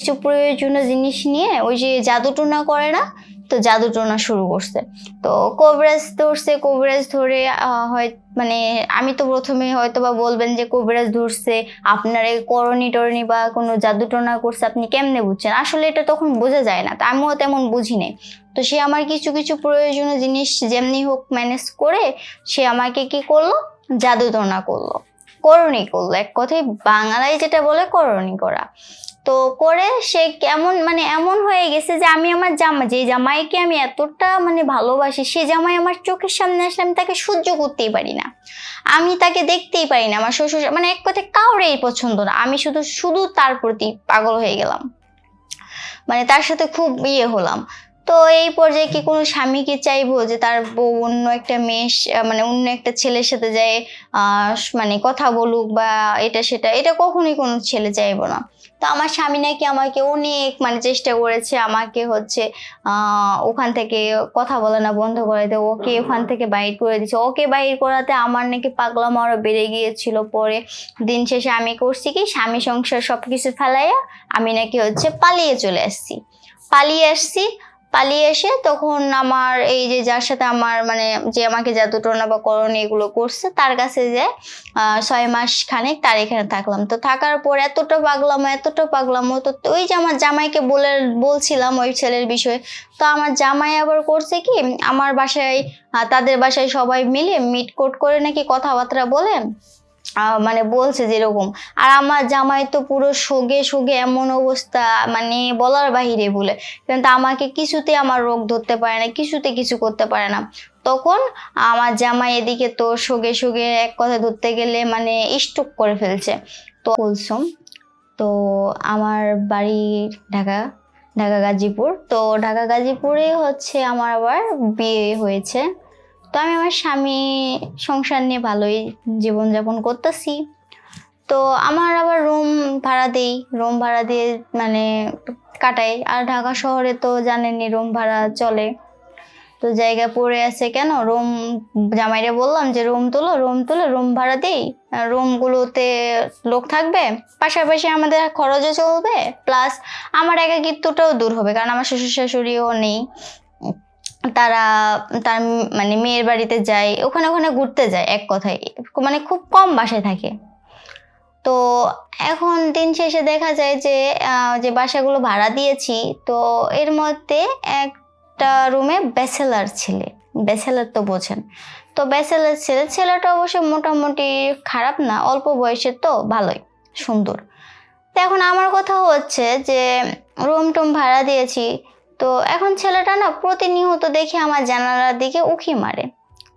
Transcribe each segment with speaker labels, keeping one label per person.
Speaker 1: কিছু প্রয়োজনীয় জিনিস নিয়ে ওই যে জাদুটোনা করে না, তো জাদুটোনা শুরু করছে। তো কবিরাজ ধরছে, কবিরাজ ধরে হয় মানে আমি তো প্রথমে হয়তো বা বলবেন যে কবিরাজ ধরছে, আপনার এই করণি টরণি বা কোনো জাদুটোনা করছে, আপনি কেমনে বুঝছেন? আসলে এটা তখন বোঝা যায় না, তা আমিও তেমন বুঝি নাই। তো সে আমার কিছু কিছু প্রয়োজনীয় জিনিস যেমনি হোক ম্যানেজ করে, সে আমাকে কি করল? জাদুটোনা করল, করণী করল। এক কথায় বাংলায় যেটা বলে করণী করা। তো করে সে কেমন মানে এমন হয়ে গেছে যে আমি আমার জামা, যে জামাইকে আমি এতটা মানে ভালোবাসি, সে জামাই আমার চোখের সামনে আসলে আমি তাকে সহ্য করতেই পারি না। আমি তাকে দেখতেই পারি না, আমার শ্বশুর মানে এক কথায় কাউরেই পছন্দ না। আমি শুধু শুধু তার প্রতি পাগল হয়ে গেলাম। মানে তার সাথে খুব ইয়ে হলাম। তো এই পর্যায়ে কি কোনো স্বামী কি চাইব যে তার বউ অন্য একটা মেয়ে মানে অন্য একটা ছেলের সাথে যায় মানে কথা বলুক বা এটা সেটা, এটা কখনোই কোনো ছেলে চাইব না। তো আমার স্বামী নাকি আমাকে অনেক মানে চেষ্টা করেছে আমাকে হচ্ছে ওখান থেকে কথা বলে না, বন্ধ করে দেয় ওকে ওখান থেকে বাইর করে দিচ্ছে ওকে বাইর করাতে আমার নাকি পাগলাম আরও বেড়ে গিয়েছিল। পরে দিন শেষে আমি করছি কি, স্বামী সংসার সব কিছু ফেলাইয়া আমি নাকি হচ্ছে পালিয়ে চলে আসছি। পালিয়ে আসছি পালিয়ে এসে তখন আমার এই যে যার সাথে আমার মানে যে আমাকে জাদুটনা বা করণী এগুলো করছে, তার কাছে যে ছয় মাস খানেক তার এখানে থাকলাম। তো থাকার পর এতটা পাগলাম এতটা পাগলাম, তো ওই যে আমার জামাইকে বলে, বলছিলাম ওই ছেলের বিষয়ে। তো আমার জামাই আবার করছে কি, আমার বাসায় তাদের বাসায় সবাই মিলে মিট কোট করে নাকি কথাবার্তা বলে মানে বলছে যেরকম। আর আমার জামাই তো পুরো সোগে সোগে এমন অবস্থা মানে বলার বাহিরে বলে। কিন্তু আমাকে কিছুতে আমার রোগ ধরতে পারে না, কিছুতে কিছু করতে পারে না। তখন আমার জামাই এদিকে তো সোগে সোগে এক কথা ধরতে গেলে মানে স্ট্রোক করে ফেলছে। তো কুলসুম তো আমার বাড়ি ঢাকা ঢাকা গাজীপুর। তো ঢাকা গাজীপুরে হচ্ছে আমার আবার বিয়ে হয়েছে। তো আমি আমার স্বামী সংসার নিয়ে ভালোই জীবনযাপন করতেছি। তো আমার আবার রুম ভাড়া দেই, রুম ভাড়া দিয়ে মানে কাটাই। আর ঢাকা শহরে তো জানেনই রুম ভাড়া চলে। তো জায়গা পড়ে আছে কেন? রুম জামাইরে বললাম যে, রুম তুলো, রুম তুলে, রুম ভাড়া দিই। রুমগুলোতে লোক থাকবে, পাশাপাশি আমাদের খরচও চলবে, প্লাস আমার একাকিত্বটাও দূর হবে, কারণ আমার শ্বশুর শাশুড়িও নেই। তারা, তার মানে মেয়ের বাড়িতে যায়, ওখানে ওখানে ঘুরতে যায় এক কথায় মানে খুব কম বাসায় থাকে। তো এখন দিন শেষে দেখা যায় যে যে বাসাগুলো ভাড়া দিয়েছি, তো এর মধ্যে একটা রুমে ব্যাচেলার ছেলে, ব্যাচেলার তো বোঝেন। তো ব্যাচেলার ছেলে, ছেলেটা অবশ্য মোটামুটি খারাপ না, অল্প বয়সের তো, ভালোই, সুন্দর। তো এখন আমার কথা হচ্ছে যে, রুম টুম ভাড়া দিয়েছি তো এখন ছেলেটা না প্রতিনিয়ত দেখে আমার জানালার দিকে উকি মারে।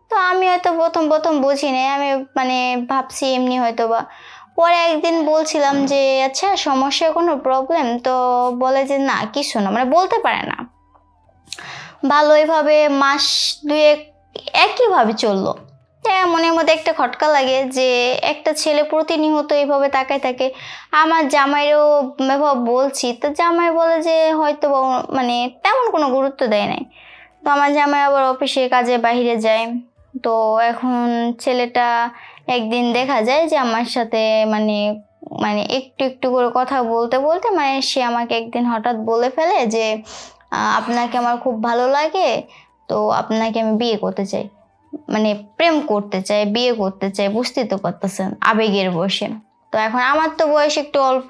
Speaker 1: তো আমি হয়তো প্রথম প্রথম বুঝি নাই, আমি মানে ভাবছি এমনি হয়তো বা পরে একদিন বলছিলাম যে আচ্ছা সমস্যা কোনো প্রবলেম তো বলে যে, না, কিছু না। মানে বলতে পারে না। ভালোইভাবে মাস দুয়েক একইভাবে চলল। তা মনের মধ্যে একটা খটকা লাগে যে একটা ছেলে প্রতিনিয়ত এইভাবে তাকায় থাকে। আমার জামাইরও এভাবে বলছি, তো জামাই বলে যে হয়তো মানে তেমন কোনো গুরুত্ব দেয় নাই। তো আমার জামাই আবার অফিসে কাজে বাইরে যায়। তো এখন ছেলেটা একদিন দেখা যায় যে আমার সাথে মানে মানে একটু একটু করে কথা বলতে বলতে মানে সে আমাকে একদিন হঠাৎ বলে ফেলে যে আপনাকে আমার খুব ভালো লাগে, তো আপনাকে আমি বিয়ে করতে চাই। মানে প্রেম করতে চাই বিয়ে করতে চাই বুঝতেই তো পারতেছেন, আবেগের বসে তো এখন আমার তো বয়স একটু অল্প,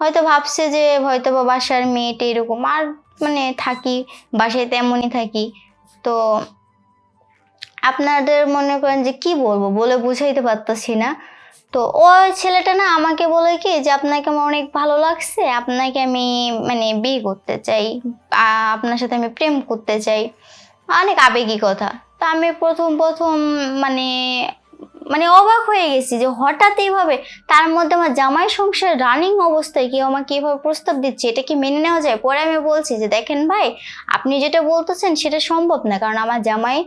Speaker 1: হয়তো ভাবছে যে হয়তো বা বাসার মেয়েটা এরকম, আর মানে থাকি, বাসায় তেমনই থাকি। তো আপনাদের মনে করেন যে কি বলব, বলে বুঝাইতে পারতাছি না। তো ওই ছেলেটা না আমাকে বলে কি যে, আপনাকে আমার অনেক ভালো লাগছে, আপনাকে আমি মানে বিয়ে করতে চাই আপনার সাথে আমি প্রেম করতে চাই। অনেক আবেগী কথা। তো আমি প্রথম প্রথম মানে মানে অবাক হয়ে গেছি যে হঠাৎ এইভাবে তার মধ্যে আমার জামাই সংসার রানিং অবস্থায় কেউ আমাকে এভাবে প্রস্তাব দিচ্ছে, এটা কি মেনে নেওয়া যায়? পরে আমি বলছি যে, দেখেন ভাই, আপনি যেটা বলতেছেন সেটা সম্ভব না, কারণ আমার জামাই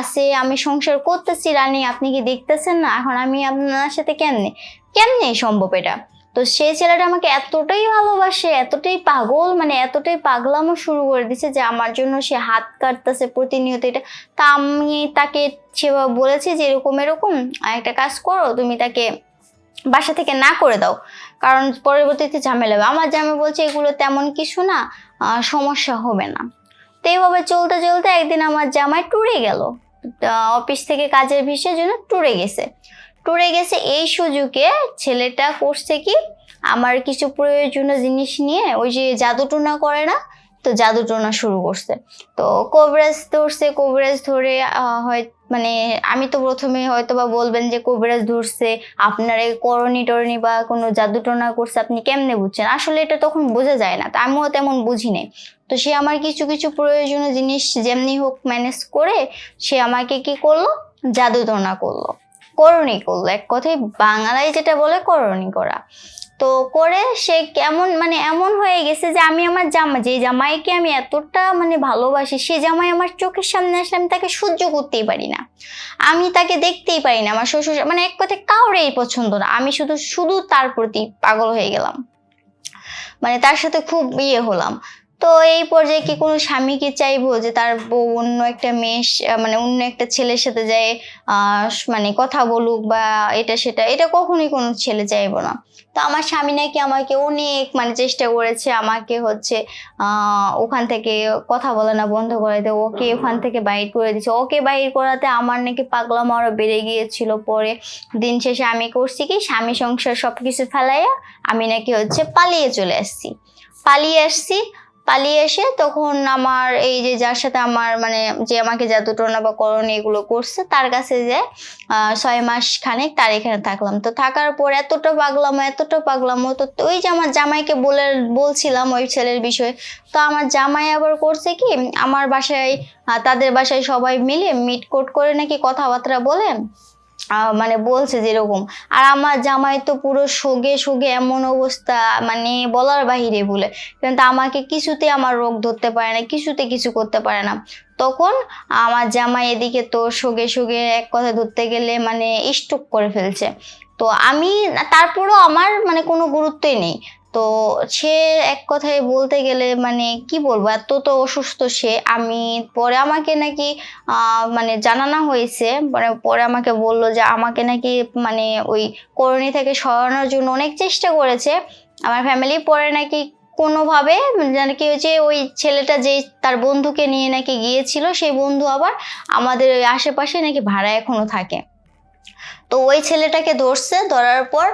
Speaker 1: আছে, আমি সংসার করতেছি, রানিং, আপনি কি দেখতেছেন না? এখন আমি আপনার সাথে কেমনে কেমনে সম্ভব এটা? তো সেই ছেলেটা আমাকে এতটাই ভালোবাসে, এতটাই পাগল মানে এতটাই পাগলামো শুরু করে দিছে যে আমার জন্য সে হাত কাটতেছে প্রতিনিয়ত এটা। তা আমি তাকে সেভাবে বলেছি যে এরকম এরকম একটা কাজ করো, তুমি তাকে বাসা থেকে না করে দাও, কারণ পরবর্তীতে ঝামেলা হবে। আমার জামাই বলছে, এগুলো তেমন কিছু না সমস্যা হবে না। তো এইভাবে চলতে চলতে একদিন আমার জামাই টুরে গেল। অফিস থেকে কাজের ভিসের জন্য ট্যুরে গেছে। ট্যুরে গেছে এই সুযোগে ছেলেটা করছে কি আমার কিছু প্রয়োজনীয় জিনিস নিয়ে ওই যে জাদুটোনা করে না, তো জাদুটোনা শুরু করছে। তো কবিরাজ ধরছে, কবিরাজ ধরে হয় মানে আমি তো প্রথমে হয়তো বা বলবেন যে কবিরাজ ধরছে, আপনার এই করণি টরণি বা কোনো জাদুটোনা করছে, আপনি কেমনে বুঝছেন? আসলে এটা তখন বোঝা যায় না, তা আমিও তেমন বুঝি নাই। তো সে আমার কিছু কিছু প্রয়োজনীয় জিনিস যেমনি হোক ম্যানেজ করে, সে আমাকে কি করল? জাদুটোনা করল। করণী করল। এক কথায় বাংলায় যেটা বলে করণী করা। তো করে সে কেমন মানে এমন হয়ে গেছে যে আমি আমার জামা যে জামাইকে আমি এতটা মানে ভালোবাসি, সে জামাই আমার চোখের সামনে আসলে আমি তাকে সহ্য করতেই পারি না। আমি তাকে দেখতেই পারি না, আমার শ্বশুর মানে এক কথায় কাউরেই পছন্দ না। আমি শুধু শুধু তার প্রতি পাগল হয়ে গেলাম। মানে তার সাথে খুব ইয়ে হলাম। তো এই পর্যায়ে কি কোনো স্বামীকে চাইব যে তার বউ অন্য একটা মেয়ে মানে অন্য একটা ছেলের সাথে যায় মানে কথা বলুক বা এটা সেটা, এটা কখনোই কোনো ছেলে চাইব না। তো আমার স্বামী নাকি আমাকে অনেক মানে চেষ্টা করেছে আমাকে হচ্ছে ওখান থেকে কথা বলে না, বন্ধ করে দেয় ওকে ওখান থেকে বাইর করে দিচ্ছে ওকে বাইর করাতে আমার নাকি পাগলাম আরও বেড়ে গিয়েছিল পরে। দিন শেষে আমি করছি কি, স্বামী সংসার সব কিছু ফেলাইয়া আমি নাকি হচ্ছে পালিয়ে চলে আসছি। পালিয়ে আসছি পালিয়ে এসে তখন আমার এই যে যার সাথে আমার মানে যে আমাকে জাদুটনা বা করণ এগুলো করছে তার কাছে যে ছয় মাস খানেক তার এখানে থাকলাম। তো থাকার পর এতটা পাগলাম এতটা পাগলাম তো ওই যে আমার জামাইকে বলে বলছিলাম ওই ছেলের বিষয়ে। তো আমার জামাই আবার করছে কি আমার বাসায় তাদের বাসায় সবাই মিলে মিট কোট করে নাকি কথাবার্তা বলে। আহ, মানে বলছে যেরকম। আর আমার জামাই তো পুরো সোগে সোগে এমন অবস্থা মানে বলার বাহিরে বলে। কিন্তু আমাকে কিছুতে আমার রোগ ধরতে পারে না, কিছুতে কিছু করতে পারে না। তখন আমার জামাই এদিকে তো সোগে সোগে এক কথা ধরতে গেলে মানে স্ট্রোক করে ফেলছে। তো আমি, তারপরও আমার মানে কোনো গুরুত্বই নেই। তো সে এক কথায় বলতে গেলে মানে কি বলব এত তো অসুস্থ সে। আমি পরে আমাকে নাকি মানে জানানো হয়েছে মানে পরে আমাকে বলল যে আমাকে নাকি মানে ওই করণী থেকে সরানোর জন্য অনেক চেষ্টা করেছে। আমার ফ্যামিলি পরে নাকি কোনোভাবে মানে কি হয়েছে, ওই ছেলেটা যে তার বন্ধুকে নিয়ে নাকি গিয়েছিল, সেই বন্ধু আবার আমাদের ওই আশেপাশে নাকি ভাড়া এখনও থাকে। তো ওই ছেলেটাকে ধরছে, ধরার পর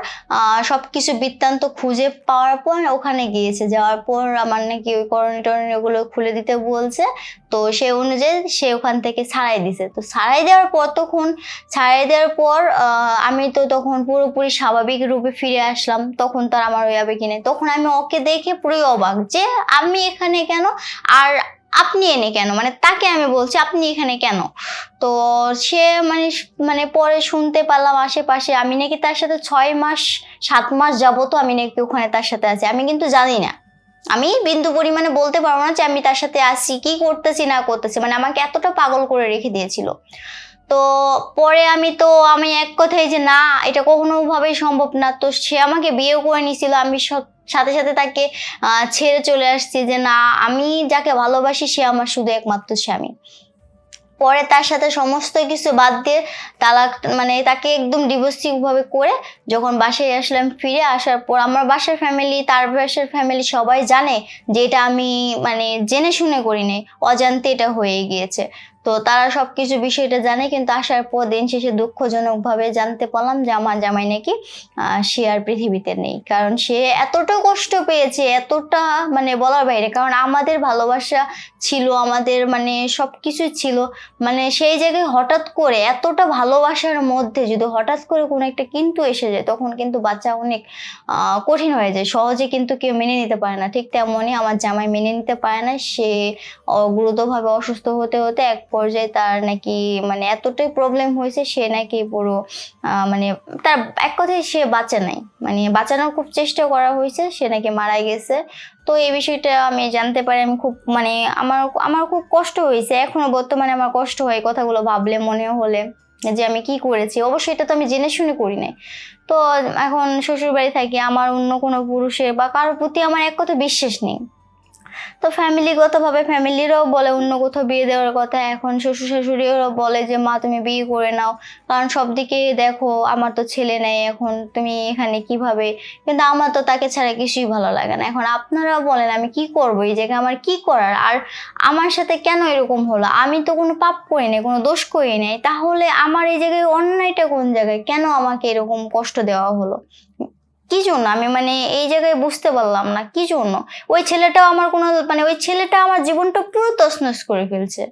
Speaker 1: সব কিছু বৃত্তান্ত খুঁজে পাওয়ার পর ওখানে গিয়েছে। যাওয়ার পর আমার নাকি ওই করণী টরণী ওগুলো খুলে দিতে বলছে। তো সে অনুযায়ী সে ওখান থেকে ছাড়াই দিছে। তো ছাড়াই দেওয়ার পর তখন, ছাড়াই দেওয়ার পর আমি তো তখন পুরোপুরি স্বাভাবিক রূপে ফিরে আসলাম। তখন তার আমার ওই আবেগ নেই। তখন আমি ওকে দেখে পুরোই অবাক যে আমি এখানে কেন? আর আপনি এনে কেন? মানে তাকে আমি বলছি, আপনি এখানে কেন? তো সে মানে মানে পরে শুনতে পারলাম আশেপাশে, আমি নাকি তার সাথে ছয় মাস, সাত মাস যাব যাবতো আমি নাকি ওখানে তার সাথে আছি। আমি কিন্তু জানি না। আমি বিন্দু পরিমাণে বলতে পারব না যে আমি তার সাথে আছি, কি করতেছি, না করতেছি। মানে আমাকে এতটা পাগল করে রেখে দিয়েছিল। তো পরে আমি তো, আমি এক কথাই যে, না, এটা কোনোভাবেই সম্ভব না। তো সে আমাকে বিয়েও করে নিয়েছিল। আমি সব- সাথে সাথে তাকে ছেড়ে চলে আসছি যে না, আমি যাকে ভালোবাসি সে আমার শুধু একমাত্র স্বামী। পরে তার সাথে সমস্ত কিছু বাদ দিয়ে তালাক মানে তাকে একদম ডিভোর্সিভ ভাবে করে যখন বাসায় আসলাম, ফিরে আসার পর আমার বাসার ফ্যামিলি তার বাসার ফ্যামিলি সবাই জানে যে এটা আমি মানে জেনে শুনে করি অজান্তে এটা হয়ে গিয়েছে। তো তারা সব কিছু বিষয়টা জানে কিন্তু আসার পর দিন শেষে দুঃখজনকভাবে জানতে পারলাম যে আমার জামাই নাকি সে আর পৃথিবীতে নেই। কারণ সে এতটা কষ্ট পেয়েছে এতটা মানে বলার বাইরে কারণ আমাদের ভালোবাসা ছিল আমাদের মানে সব কিছুই ছিল। মানে সেই জায়গায় হঠাৎ করে এতটা ভালোবাসার মধ্যে যদি হঠাৎ করে কোনো একটা কিন্তু এসে যায় তখন কিন্তু বাচ্চা অনেক কঠিন হয়ে যায়। সহজে কিন্তু কেউ মেনে নিতে পারে না। ঠিক তেমনই আমার জামাই মেনে নিতে পারে না। সে আহ, গুরুতরভাবে অসুস্থ হতে হতে এক পর্যায়ে তার নাকি মানে এতটাই প্রবলেম হয়েছে, সে নাকি পুরো মানে তার এক কথায় সে বাঁচে নাই। মানে বাঁচানোর খুব চেষ্টা করা হয়েছে, সে নাকি মারা গেছে। তো এই বিষয়টা আমি জানতে পারি, আমি খুব মানে আমার আমার খুব কষ্ট হয়েছে। এখনও বর্তমানে আমার কষ্ট হয় কথাগুলো ভাবলে মনে হলে যে আমি কি করেছি। অবশ্যই এটা তো আমি জেনে শুনে করি নাই। তো এখন শ্বশুরবাড়ি থাকি, আমার অন্য কোনো পুরুষের বা কারোর প্রতি আমার এক কথা বিশ্বাস নেই। তো ফ্যামিলিগতভাবে ফ্যামিলিরাও বলে অন্য কোথাও বিয়ে দেওয়ার কথা। এখন শ্বশুর শাশুড়িও বলে যে, মা, তুমি বিয়ে করে নাও। কারণ সব দিকে দেখো, আমার তো ছেলে নেই এখন, তুমি এখানে কীভাবে? কিন্তু আমার তো তাকে ছাড়া কিছুই ভালো লাগে না। এখন আপনারা বলেন, আমি কি করব? এই জায়গায় আমার কি করার? আর আমার সাথে কেন এরকম হলো? আমি তো কোনো পাপ করি নাই, কোনো দোষ করি নাই। তাহলে আমার এই জায়গায় অন্যায়টা কোন জায়গায়? কেন আমাকে এরকম কষ্ট দেওয়া হলো? কি জন্য? আমি মানে এই জায়গায় বুঝতে পারলাম না, কি জন্য? ওই ছেলেটাও আমার কোনো মানে ওই ছেলেটা আমার জীবনটা পুরো তসনস করে ফেলছে।